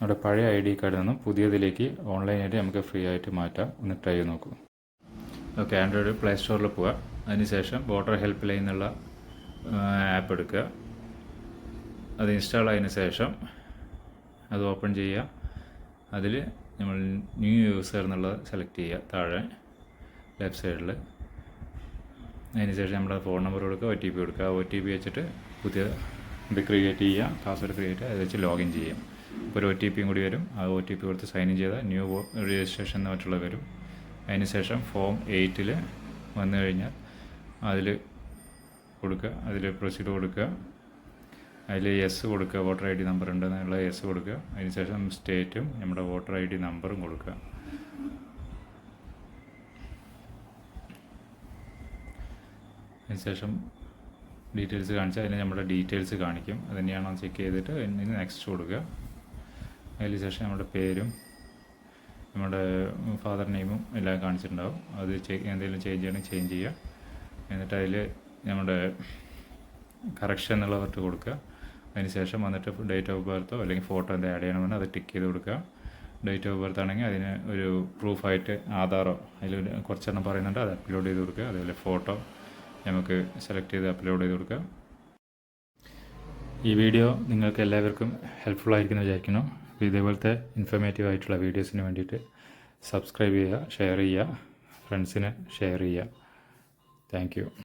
അവിടെ പഴയ I D കാർഡിൽ നിന്നും പുതിയതിലേക്ക് ഓൺലൈനായിട്ട് നമുക്ക് ഫ്രീ ആയിട്ട് മാറ്റാം. ഒന്ന് ട്രൈ ചെയ്ത് നോക്കൂ. ഓക്കെ ആൻഡ്രോയിഡ് പ്ലേ സ്റ്റോറിൽ പോവുക അതിനുശേഷം വോട്ടർ ഹെൽപ്പ് ലൈൻ എന്നുള്ള ആപ്പ് എടുക്കുക. അത് ഇൻസ്റ്റാൾ ആയതിനു ശേഷം അത് ഓപ്പൺ ചെയ്യുക. അതിൽ നമ്മൾ ന്യൂ യൂസർ എന്നുള്ളത് സെലക്ട് ചെയ്യുക താഴെ ലെഫ്റ്റ് സൈഡിൽ അതിനുശേഷം നമ്മുടെ ഫോൺ നമ്പർ കൊടുക്കുക ഒ ടി പി കൊടുക്കുക. ഒ ടി പി വെച്ചിട്ട് പുതിയ ഇത് ക്രിയേറ്റ് ചെയ്യുക പാസ്വേഡ് ക്രിയേറ്റ് ചെയ്യുക അത് വെച്ച് ലോഗിൻ ചെയ്യും ഇപ്പോൾ ഒരു ഒ ടി പിയും കൂടി വരും. ആ ഒ ടി പി കൊടുത്ത് സൈൻ ഇൻ ചെയ്താൽ ന്യൂ രജിസ്ട്രേഷൻ എന്ന് മറ്റുള്ള വരും. അതിനുശേഷം ഫോം എയ്റ്റിൽ വന്നു കഴിഞ്ഞാൽ അതിൽ കൊടുക്കുക. അതിൽ പ്രൊസീഡ് കൊടുക്കുക. അതിൽ എസ് കൊടുക്കുക. വോട്ടർ ഐ ഡി നമ്പർ ഉണ്ടെന്നുള്ള എസ് കൊടുക്കുക. അതിനുശേഷം സ്റ്റേറ്റും നമ്മുടെ വോട്ടർ ഐ ഡി നമ്പറും കൊടുക്കുക. അതിനുശേഷം ഡീറ്റെയിൽസ് കാണിച്ചാൽ അതിന് നമ്മുടെ ഡീറ്റെയിൽസ് കാണിക്കും. അത് തന്നെയാണോ ചെക്ക് ചെയ്തിട്ട്. നെക്സ്റ്റ് കൊടുക്കുക. അതിന് ശേഷം നമ്മുടെ പേരും നമ്മുടെ ഫാദർ നെയിമും എല്ലാം കാണിച്ചിട്ടുണ്ടാവും. അത് എന്തെങ്കിലും ചേഞ്ച് ചെയ്യണമെങ്കിൽ ചേഞ്ച് ചെയ്യുക. എന്നിട്ട് അതിൽ നമ്മുടെ കറക്ഷൻ എന്നുള്ളവർക്ക് കൊടുക്കുക. അതിന് ശേഷം വന്നിട്ട് ഡേറ്റ് ഓഫ് ബർത്തോ അല്ലെങ്കിൽ ഫോട്ടോ എന്താ ആഡ് ചെയ്യണമെന്ന് അത് ടിക്ക് ചെയ്ത് കൊടുക്കുക. ഡേറ്റ് ഓഫ് ബർത്ത് ആണെങ്കിൽ അതിന് ഒരു പ്രൂഫായിട്ട് ആധാറോ അതിൽ കുറച്ചെണ്ണം പറയുന്നുണ്ട് അത് അപ്ലോഡ് ചെയ്ത് കൊടുക്കുക. അതേപോലെ ഫോട്ടോ നമുക്ക് സെലക്ട് ചെയ്ത് അപ്ലോഡ് ചെയ്ത് കൊടുക്കുക. ഈ വീഡിയോ നിങ്ങൾക്ക് എല്ലാവർക്കും ഹെൽപ്ഫുൾ ആയിരിക്കുമെന്ന് വിചാരിക്കുന്നു. അപ്പോൾ ഇതേപോലത്തെ ഇൻഫർമേറ്റീവ് ആയിട്ടുള്ള വീഡിയോസിന് വേണ്ടിയിട്ട് സബ്സ്ക്രൈബ് ചെയ്യുക ഷെയർ ചെയ്യുക ഫ്രണ്ട്സിന് ഷെയർ ചെയ്യുക. താങ്ക്